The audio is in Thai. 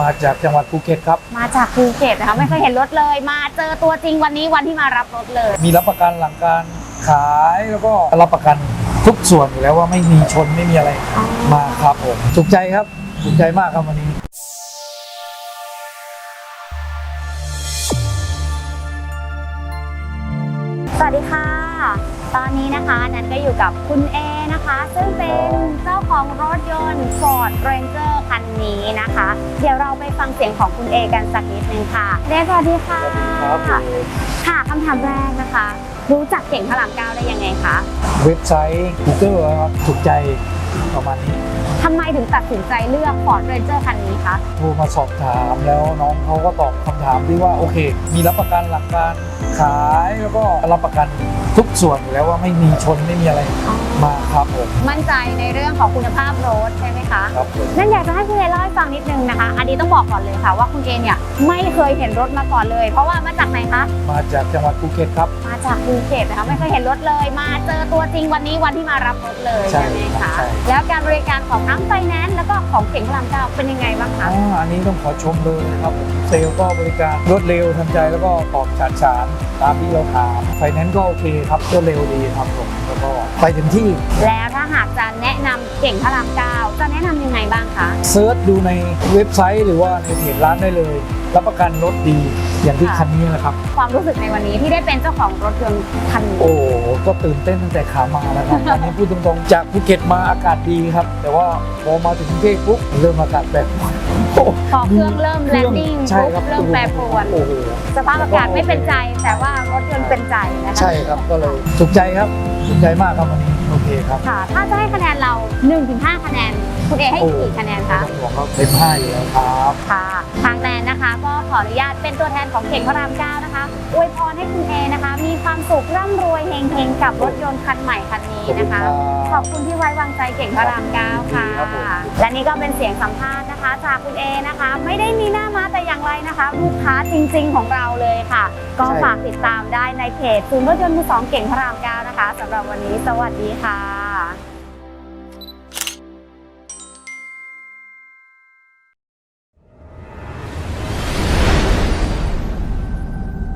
มาจากจังหวัดภูเก็ตครับ มาจากภูเก็ตนะคะไม่เคยเห็นรถเลย มาเจอตัวจริงวันนี้วันที่มารับรถเลย มีรับประกันหลังการขายแล้วก็รับประกันทุกส่วนอยู่แล้วว่าไม่มีชนไม่มีอะไรอ๋อมาครับผมถูกใจครับถูกใจมากครับวันนี้ วัสดีค่ะ ตอนนี้นะคะนันก็อยู่กับคุณเอนะคะ ซึ่งเป็นเจ้าของรถยนต์ Ford Ranger คันนี้นะคะ เดี๋ยวเราไปฟังเสียงของคุณเอกันสักนิดนึงค่ะเดสวัสดีค่ะครับผมค่ะคำถามแรกนะคะ รู้จักเก่งพระรามเก้าได้ยังไงคะ เว็บไซต์ Google ครับถูกใจ ประมาณนี้ทำไมถึงตัดสินใจเลือก Ford Ranger คันนี้คะโทรมาสอบถามแล้วน้องเขาก็ตอบคำถามที่ว่าโอเค มีรับประกันหลักการขายแล้วก็รับประกันทุกส่วนอยู่แล้วว่าไม่มีชนไม่มีอะไรมาครับผมมั่นใจในเรื่องของคุณภาพรถใช่ไหมคะ ครับผม นั่นอยากจะให้คุณเอเล่าให้ฟังนิดนึงนะคะ อันนี้ต้องบอกก่อนเลยค่ะ ว่าคุณเอเนี่ยไม่เคยเห็นรถมาก่อนเลย เพราะว่ามาจากไหนคะ มาจากจังหวัดภูเก็ตครับ มาจากภูเก็ตนะคะไม่เคยเห็นรถเลย มาเจอตัวจริงวันนี้วันที่มารับรถเลยใช่ใช่ไหมครัคะบใช่แล้วการบริการของทั้งไฟแนนซ์แล้วก็ของเก่งพลังเก้าเป็นยังไงบ้างคะ อ่าอันนี้ต้องขอชมเลยนะครับผมเซลล์ก็บริการรวดเร็วทันใจแล้วก็ตอบฉาดฉานตามที่เราถามไฟแนนซ์ก็โอเคครับรวดเร็วดีครับผมแล้วก็ไปถึงที่แล้วถ้าหากจะแนะนำเก่งพลังเก้าจะแนะนำยังไงบ้างคะ เซิร์ชดูในเว็บไซต์หรือว่าในเพจร้านได้เลย รับประกันรถดีอย่างที่ค่ะคันนี้นะครับ ความรู้สึกในวันนี้ที่ได้เป็นเจ้าของรถยนต์คันนี้ โอ้โหก็ตื่นเต้นตั้งแต่ขามาแล้วครับ อันนี้พูดตรงๆ จากภูเก็ตมาอากาศดีครับ แต่ว่าพอมาถึงกรุงเทพปุ๊บเริ่มอากาศแปรปรวนโอ้พอเครื่องเริ่มคแลรื่นองดิ้งใช่ครับเริ่มแปรปรวน โอ้โหสภาพอากาศไม่เป็นใจ แต่ว่ารถยนต์เป็นใจนะคะใช่ครับก็เลยถูกใจครับถูกใจมากครับวันนี้โอเคครับค่ะ ถ้าจะให้คะแนนเรา 1-5 คะแนน คุณเอให้กี่คะแนนคะ ต้องบอกว่าเต็มห้าอยู่แล้วครับ ค่ะทาง ออนุญาตเป็นตัวแทนของเก่งพระรามเก้านะคะอวยพรให้คุณเอนะคะ มีความสุขร่ำรวยเฮงๆ กับรถยนต์คันใหม่คันนี้นะคะ ขอบคุณที่ไว้วางใจเก่งพระรามเก้าค่ะครับผมและนี่ก็เป็นเสียงสัมภาษณ์นะคะ จากคุณเอนะคะ ไม่ได้มีหน้ามาแต่อย่างไรนะคะ ลูกค้าจริง ๆ ของเราเลยค่ะ ก็ฝากติดตามได้ในเพจศูนย์รถยนต์มือสองเก่งพระรามเก้านะคะสำหรับวันนี้สวัสดีค่ะ